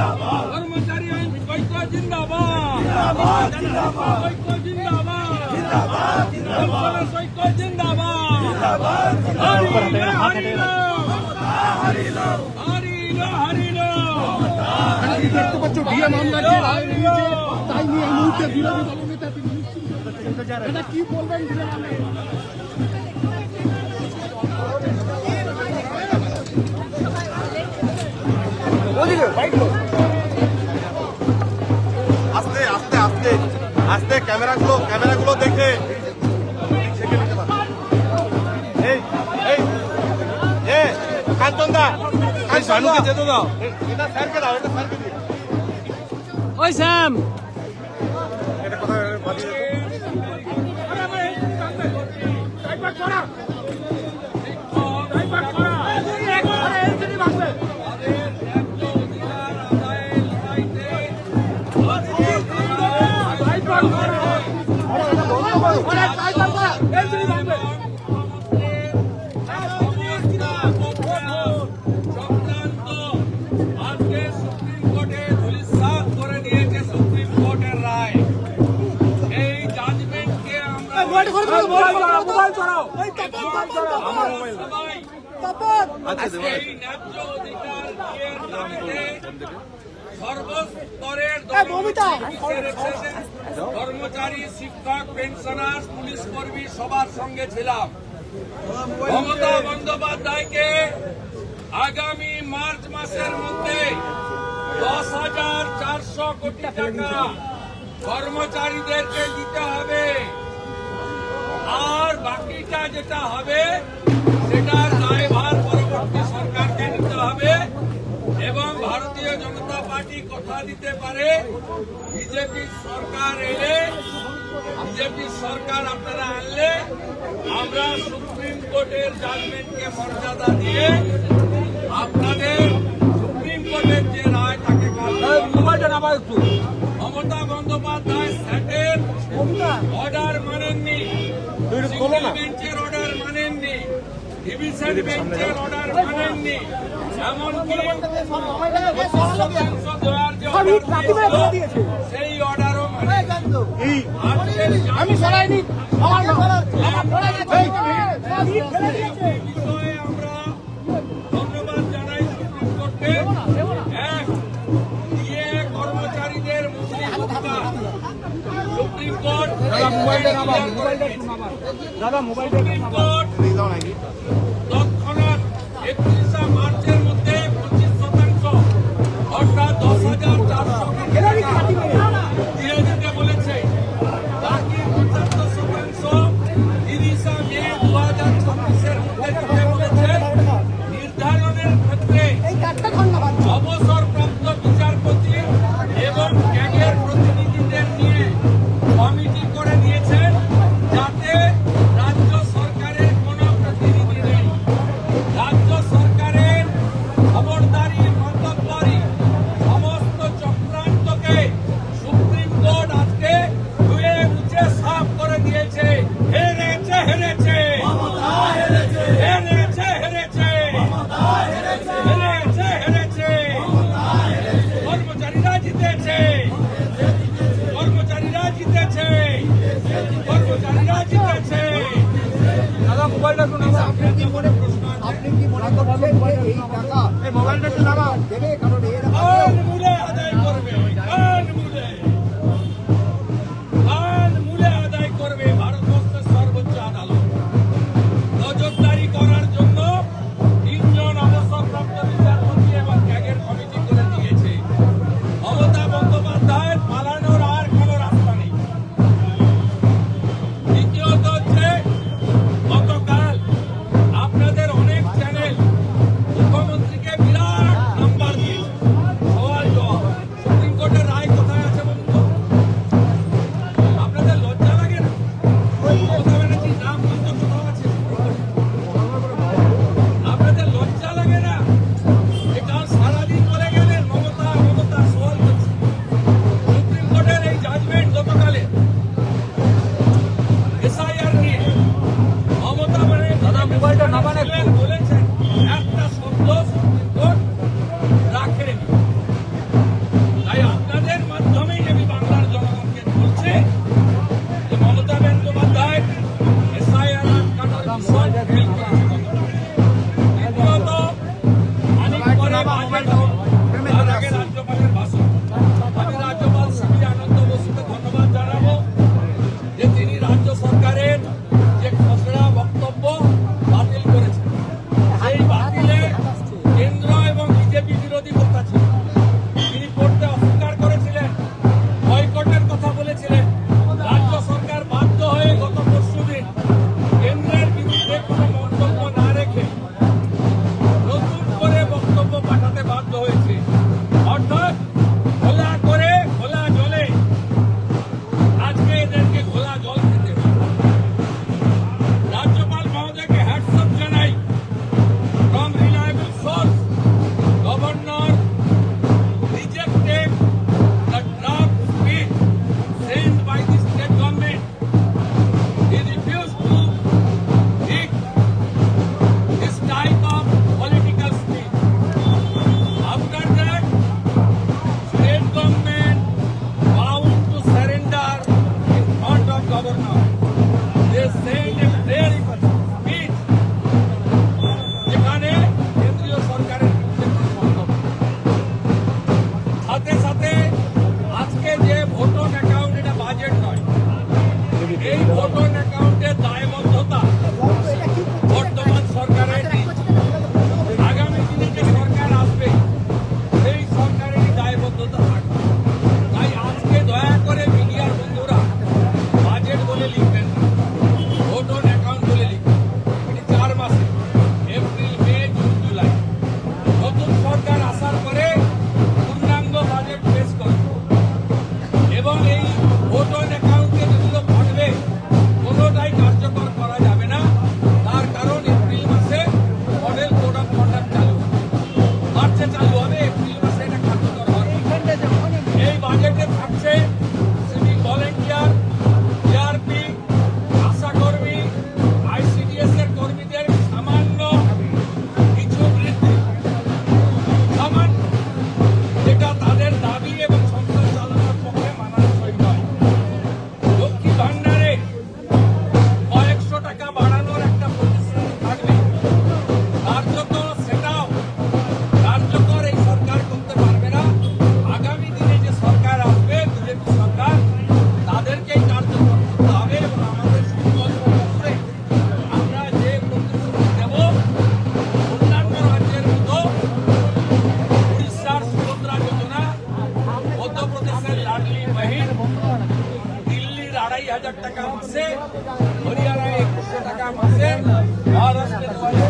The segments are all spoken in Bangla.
কর্মচারী আইন ঐক্য জিন্দাবাদ। ঐক্য জিন্দাবাদ। ঐক্য জিন্দাবাদ। কি বলবেন আস্তে ক্যামেরাগুলো ক্যামেরাগুলো ক্যামেরা গুলো দেখে এই এই এ কাঞ্চন দা শানুকে যেতে দাও এ- এটা স্যারকে দাও এটা স্যারকে দিও ওই স্যাম এটা কোথায় আজকে এই ন্যায্য অধিকার দাঁড়িয়ে সর্বস্তরের কর্মচারী শিক্ষক পেনশনার পুলিশ কর্মী সবার সঙ্গে ছিলাম। মমতা বন্দ্যোপাধ্যায়কে আগামী মার্চ মাসের মধ্যে দশ হাজার চারশো কোটি টাকা কর্মচারীদেরকে দিতে হবে। আর বাকিটা যেটা হবে সেটার কথা দিতে পারে। বিজেপি সরকার এলে বিজেপি সরকার আপনারা আনলে আমরা সুপ্রিম কোর্টের জাজমেন্টকে মর্যাদা দিয়ে আপনাদের সুপ্রিম কোর্টের যে রায় তাকে মমতা বন্দ্যোপাধ্যায় স্যাটের অর্ডার মানেননি। বেঞ্চের অর্ডার মানেননি। ডিভিশন বেঞ্চের অর্ডার মানেননি। এমনকি সেই অর্ডারও আমি সরাইনি। আমার বিষয়ে আমরা ধন্যবাদ জানাই সুপ্রিম কোর্টকে এক দিয়ে কর্মচারীদের। সুপ্রিম কোর্ট সুপ্রিম কোর্ট তৎক্ষণাৎ আপনি কি মনে আপনি কি মনে করছেন এই এই মোবাইলটা একটু দেবে? Thank you.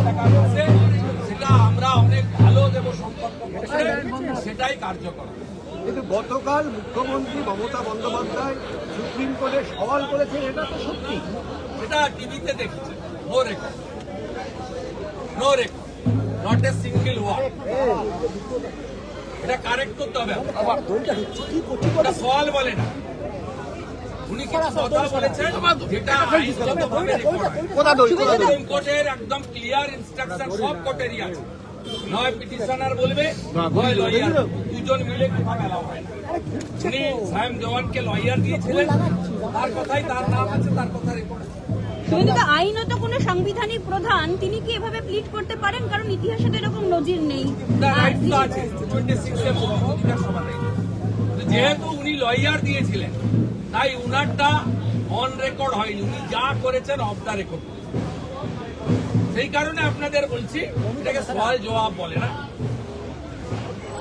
টাকা আছে সেটা আমরা অনেক ভালো দেব সম্পর্ক করছে সেটাই কার্যকর কিন্তু গতকাল মুখ্যমন্ত্রী মমতা বন্দ্যোপাধ্যায় সুপ্রিম কোর্টে সওয়াল করেছেন এটা তো সত্যি। সেটা টিভিতে দেখেছে no record no record not a single word এটা কারেক্ট করতে হবে। সওয়াল বলে না। কোর্টের একদম ক্লিয়ার ইনস্ট্রাকশন সব কোর্টেরই আছে। নয় পিটিশনার বলবে নয় লয়ার দুজন মিলে কথা মেলাও হয়। উনি সায়েম দেওয়ানকে লয়ার দিয়েছিলেন। তার কথাই তার নাম আছে তার কথা রেকর্ড আইনত কোনো সাংবিধানিক প্রধান তিনি কি এভাবে প্লিট করতে পারেন? কারণ ইতিহাসে তো এরকম নজির নেই। যেহেতু উনি লয়ার দিয়েছিলেন তাই উনারটা অন রেকর্ড হয়নি। উনি যা করেছেন অফ দ্য রেকর্ড সেই কারণে আপনাদের বলছি এটাকে সওয়াল জবাব বলে না।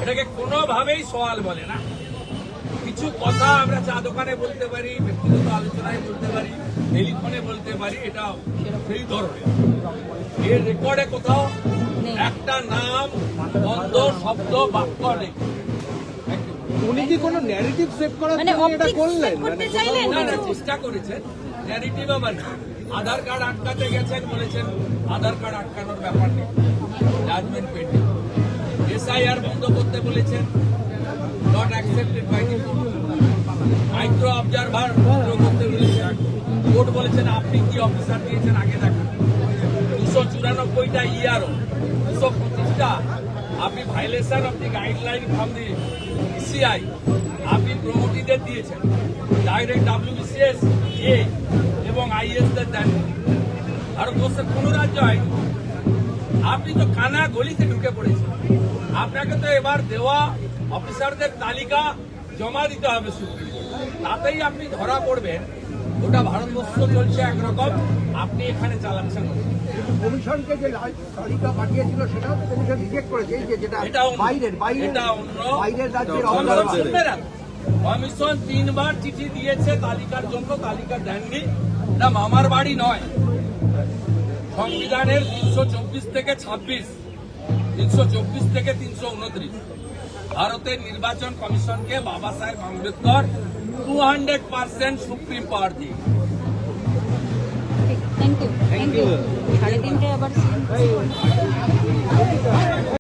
এটাকে কোনোভাবেই সওয়াল বলে না। কিছু কথা আমরা চা দোকানে বলতে পারি ব্যক্তিগত আলোচনায় বলতে পারি টেলিফোনে বলতে পারি এটা সেই ধরনের। এর রেকর্ডে কোথাও একটা নাম বন্ধ শব্দ বাক্য নেই। উনি কি কোনো ন্যারেটিভ সেভ করার মানে জন্য এটা করলেন? করতে চাইলেন না না চেষ্টা করেছেন। ন্যারেটিভ আবার আধার কার্ড আটকাতে গেছেন বলেছেন আধার কার্ড আটকানোর ব্যাপার নেই। জাজমেন্ট পেন্ডিং এসআইআর বন্ধ করতে বলেছেন। Not accepted by the micro observer বন্ধ করতে বলেছেন। কোর্ট বলেছেন আপনি কি অফিসার দিয়েছেন? আগে দেখান। দুশো চুরানব্বইটা ইয়ারও দুশো পঁচিশটা আপনি violation of the guideline from the ECI আপনি প্রমোটিদের দিয়েছেন। ডাইরেক্ট ডাব্লিউবিসিএস এ এবং আইএসদের দেন। ভারতবর্ষের কোন রাজ্য হয়নি আপনি তো কানা গলিতে ঢুকে পড়েছেন। আপনাকে তো এবার দেওয়া অফিসারদের তালিকা জমা দিতে হবে সুপ্রিম তাতেই আপনি ধরা পড়বেন। ওটা ভারতবর্ষ চলছে একরকম। আপনি এখানে চালাচ্ছেন। কমিশনকে যে তালিকা পাঠিয়েছিল সেটাও তো কমিশন রিজেক্ট করেছে এই যে যেটা। বাইরের বাইরের এটা বাইরের রাজ্যের কমিশন তিনবার চিঠি দিয়েছে তালিকার জন্য তালিকা দেননি। এটা মামার বাড়ি নয়। সংবিধানের তিনশো চব্বিশ থেকে ছাব্বিশ তিনশো চব্বিশ থেকে তিনশো উনত্রিশ। ভারতের নির্বাচন কমিশনকে Baba Saheb Ambedkar two hundred percent supreme power দিয়ে। থ্যাংক ইউ সাড়ে তিনটে আবার